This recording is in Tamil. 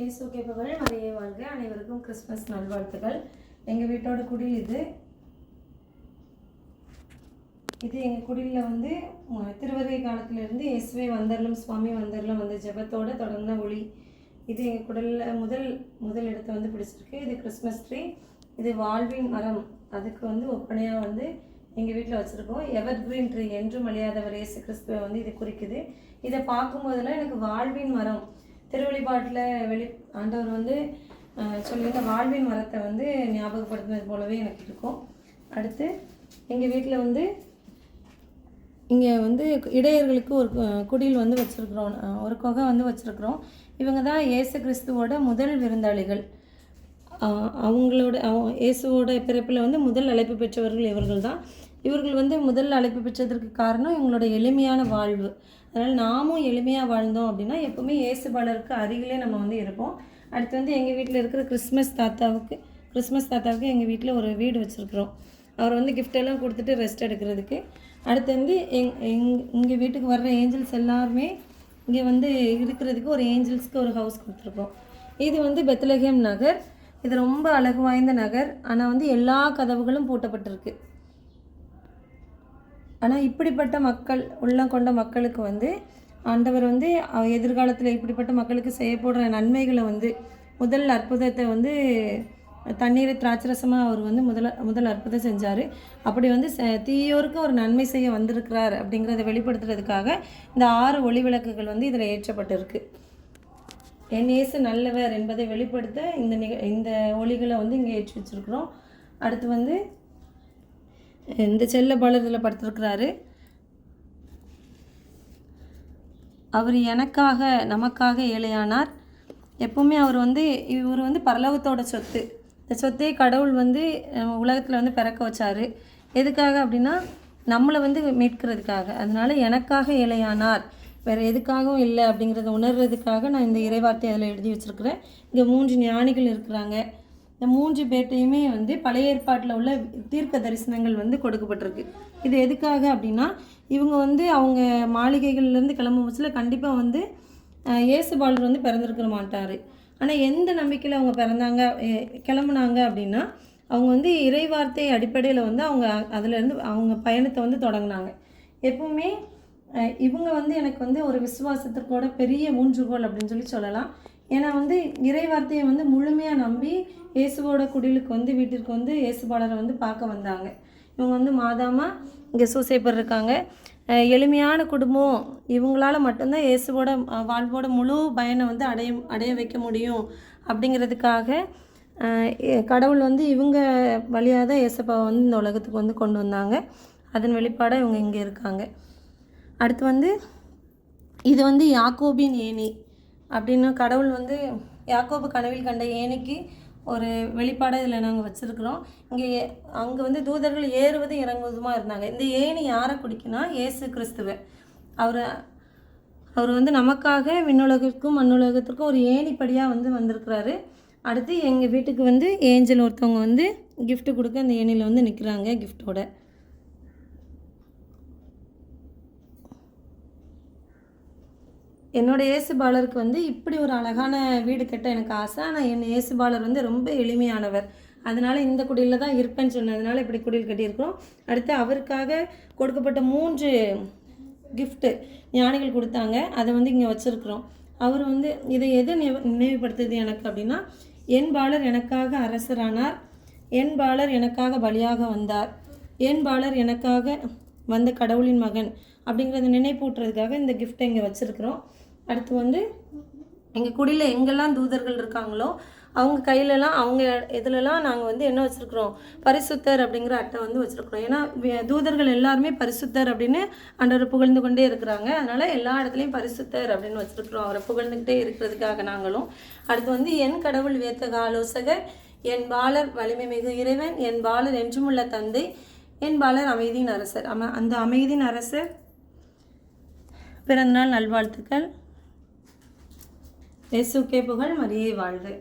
இயேசு புகழ் மரியே வாழ்க. அனைவருக்கும் கிறிஸ்மஸ் நல்வாழ்த்துக்கள். எங்கள் வீட்டோட குடில் இது. இது எங்கள் குடிலில் வந்து ம- திருவருகை காலத்திலிருந்து இயேசுவே வந்தரலும் சுவாமி வந்தரலும் வந்த ஜபத்தோடு தொடர்ந்த ஒளி. இது எங்கள் குடலில் முதல் முதல் இடத்த வந்து பிடிச்சிருக்கு. இது கிறிஸ்மஸ் ட்ரீ. இது வாழ்வின் மரம். அதுக்கு வந்து ஒப்பனையாக வந்து எங்கள் வீட்டில் வச்சுருக்கோம். எவர் கிரீன் ட்ரீ என்றும் அழியாதவர் இயேசு கிறிஸ்துவை வந்து இது குறிக்குது. இதை பார்க்கும்போதெல்லாம் எனக்கு வாழ்வின் மரம். திருவழிபாட்டில் வெளி ஆண்டவர் வந்து சொல்லியிருந்த வாழ்வின் மரத்தை வந்து ஞாபகப்படுத்தினது போலவே எனக்கு இருக்கும். அடுத்து எங்கள் வீட்டில் வந்து இங்கே வந்து இடையர்களுக்கு ஒரு கு- குடில் வந்து வச்சுருக்குறோம். ஒரு குகை வந்து வச்சுருக்குறோம். இவங்க தான் இயேசு கிறிஸ்துவோட முதல் விருந்தாளிகள். அவங்களோட இயேசுவோட பிறப்பில் வந்து முதல் அழைப்பு பெற்றவர்கள் இவர்கள் தான். இவர்கள் வந்து முதல் அழைப்பு பெற்றதற்கு காரணம் இவங்களோட எளிமையான வாழ்வு. அதனால் நாமும் எளிமையாக வாழ்ந்தோம் அப்படின்னா எப்போவுமே இயேசு பாலருக்கு அருகிலே நம்ம வந்து இருப்போம். அடுத்து வந்து எங்கள் வீட்டில் இருக்கிற கிறிஸ்மஸ் தாத்தாவுக்கு கிறிஸ்மஸ் தாத்தாவுக்கு எங்கள் வீட்டில் ஒரு வீடு வச்சுருக்குறோம். அவர் வந்து கிஃப்டெல்லாம் கொடுத்துட்டு ரெஸ்ட் எடுக்கிறதுக்கு. அடுத்து வந்து எங் எங் இங்கே வீட்டுக்கு வர்ற ஏஞ்சல்ஸ் எல்லாருமே இங்கே வந்து இருக்கிறதுக்கு ஒரு ஏஞ்சல்ஸ்க்கு ஒரு ஹவுஸ் கொடுத்துருக்கோம். இது வந்து பெத்லஹேம் நகர். இது ரொம்ப அழகு வாய்ந்த நகர். ஆனால் வந்து எல்லா கதவுகளும் பூட்டப்பட்டிருக்கு. ஆனால் இப்படிப்பட்ட மக்கள் உள்ளம் கொண்ட மக்களுக்கு வந்து ஆண்டவர் வந்து எதிர்காலத்தில் இப்படிப்பட்ட மக்களுக்கு செய்யப்படுற நன்மைகளை வந்து முதல் அற்புதத்தை வந்து தண்ணீரை திராட்சரசமாக அவர் வந்து முதல் முதல் அற்புதம் செஞ்சார். அப்படி வந்து ச- தீயோருக்கு ஒரு நன்மை செய்ய வந்திருக்கிறார் அப்படிங்கிறத வெளிப்படுத்துறதுக்காக இந்த ஆறு ஒளி விளக்குகள் வந்து இதில் ஏற்றப்பட்டிருக்கு. என் இயேசு நல்லவர் என்பதை வெளிப்படுத்த இந்த நிக இந்த ஒளிகளை வந்து இங்கே ஏற்றி வச்சிருக்கிறோம். அடுத்து வந்து இந்த செல்ல பாலரில் படுத்திருக்கிறாரு. அவர் எனக்காக நமக்காக ஏழையானார். எப்பவுமே அவர் வந்து இவர் வந்து பரலோகத்தோட சொத்து. இந்த சொத்தை கடவுள் வந்து உலகத்தில் வந்து பிறக்க வச்சார். எதுக்காக அப்படின்னா நம்மளை வந்து மீட்கிறதுக்காக. அதனால எனக்காக ஏழையானார். வேறு எதுக்காகவும் இல்லை அப்படிங்கிறத உணர்றதுக்காக நான் இந்த இறைவார்த்தை அதில் எழுதி வச்சுருக்கிறேன். இங்கே மூன்று ஞானிகள் இருக்கிறாங்க. இந்த மூன்று பேர்ட்டையுமே வந்து பழைய ஏற்பாட்டில் உள்ள தீர்க்க தரிசனங்கள் வந்து கொடுக்கப்பட்டிருக்கு. இது எதுக்காக அப்படின்னா இவங்க வந்து அவங்க மாளிகைகள்லேருந்து கிளம்பும் பட்சத்தில் கண்டிப்பாக வந்து அஹ், இயேசு பாலர் வந்து பிறந்திருக்க மாட்டார். ஆனால் எந்த நம்பிக்கையில் அவங்க பிறந்தாங்க கிளம்புனாங்க அப்படின்னா அவங்க வந்து இறைவார்த்தை அடிப்படையில் வந்து அவங்க அதுலேருந்து அவங்க பயணத்தை வந்து தொடங்கினாங்க. எப்பவுமே இவங்க வந்து எனக்கு வந்து ஒரு விசுவாசத்திற்கோட பெரிய ஊன்றுகோல் அப்படின்னு சொல்லி சொல்லலாம். ஏன்னா வந்து இறைவார்த்தையை வந்து முழுமையாக நம்பி இயேசுவோட குடிலுக்கு வந்து வீட்டிற்கு வந்து இயேசுபாலரை வந்து பார்க்க வந்தாங்க. இவங்க வந்து மாதாமா இங்கே சூசைப்பர் இருக்காங்க. எளிமையான குடும்பம். இவங்களால மட்டும்தான் இயேசுவோட வாழ்வோட முழு பயனை வந்து அடைய அடைய வைக்க முடியும் அப்படிங்கிறதுக்காக கடவுள் வந்து இவங்க வழியாக தான் இயேசப்பாவை வந்து இந்த உலகத்துக்கு வந்து கொண்டு வந்தாங்க. அதன் வெளிப்பாடாக இவங்க இங்கே இருக்காங்க. அடுத்து வந்து இது வந்து யாக்கோபின் ஏணி. அப்படின்னு கடவுள் வந்து யாக்கோபு கனவில் கண்ட ஏணிக்கு ஒரு வெளிப்பாடை இதில் நாங்கள் வச்சுருக்குறோம். இங்கே அங்கே வந்து தூதர்கள் ஏறுவதும் இறங்குவதுமா இருந்தாங்க. இந்த ஏணி யாரை குடிக்குன்னா? இயேசு கிறிஸ்துவை. அவர் அவர் வந்து நமக்காக விண்ணுலகிற்கும் மண்ணுலகத்திற்கும் ஒரு ஏணிப்படியாக வந்து வந்திருக்கிறாரு. அடுத்து எங்கள் வீட்டுக்கு வந்து ஏஞ்சல் ஒருத்தவங்க வந்து கிஃப்ட்டு கொடுக்க அந்த ஏணியில் வந்து நிற்கிறாங்க கிஃப்டோட என்னோட ஏசு பாலருக்கு வந்து இப்படி ஒரு அழகான வீடு கட்ட எனக்கு ஆசை. ஆனால் என் ஏசுபாலர் பாலர் வந்து ரொம்ப எளிமையானவர். அதனால் இந்த குடியில் தான் இருப்பேன்னு சொன்னதுனால இப்படி குடியில் கட்டியிருக்கிறோம். அடுத்து அவருக்காக கொடுக்கப்பட்ட மூன்று கிஃப்ட்டு ஞானிகள் கொடுத்தாங்க. அதை வந்து இங்கே வச்சுருக்குறோம். அவர் வந்து இதை எது நினைவு- நினைவுபடுத்துது எனக்கு அப்படின்னா என் பாலர் எனக்காக அரசரானார். என் பாலர் எனக்காக பலியாக வந்தார். என் பாலர் எனக்காக வந்த கடவுளின் மகன் அப்படிங்கிறத நினைப்பூட்டுறதுக்காக இந்த கிஃப்ட்டை இங்கே வச்சுருக்குறோம். அடுத்து வந்து எங்கள் குடியில் எங்கெல்லாம் தூதர்கள் இருக்காங்களோ அவங்க கையிலலாம் அவங்க இதிலலாம் நாங்கள் வந்து என்ன வச்சுருக்குறோம் பரிசுத்தர் அப்படிங்கிற அட்டை வந்து வச்சுருக்குறோம். ஏன்னா தூதர்கள் எல்லாருமே பரிசுத்தர் அப்படின்னு ஆண்டவரை புகழ்ந்து கொண்டே இருக்கிறாங்க. அதனால் எல்லா இடத்துலையும் பரிசுத்தர் அப்படின்னு வச்சுருக்குறோம். அவரை புகழ்ந்துக்கிட்டே இருக்கிறதுக்காக நாங்களும். அடுத்து வந்து என் கடவுள் வேத்தக ஆலோசகர் என் பாலர் வலிமை மிகு இறைவன் என் பாலர் என்றுமுள்ள தந்தை என் பாலர் அமைதியின் அரசர். அம அந்த அமைதியின் அரசர் பிறந்தநாள் நல்வாழ்த்துக்கள். இயேசுக்கே புகழ் மரியே வாழ்வு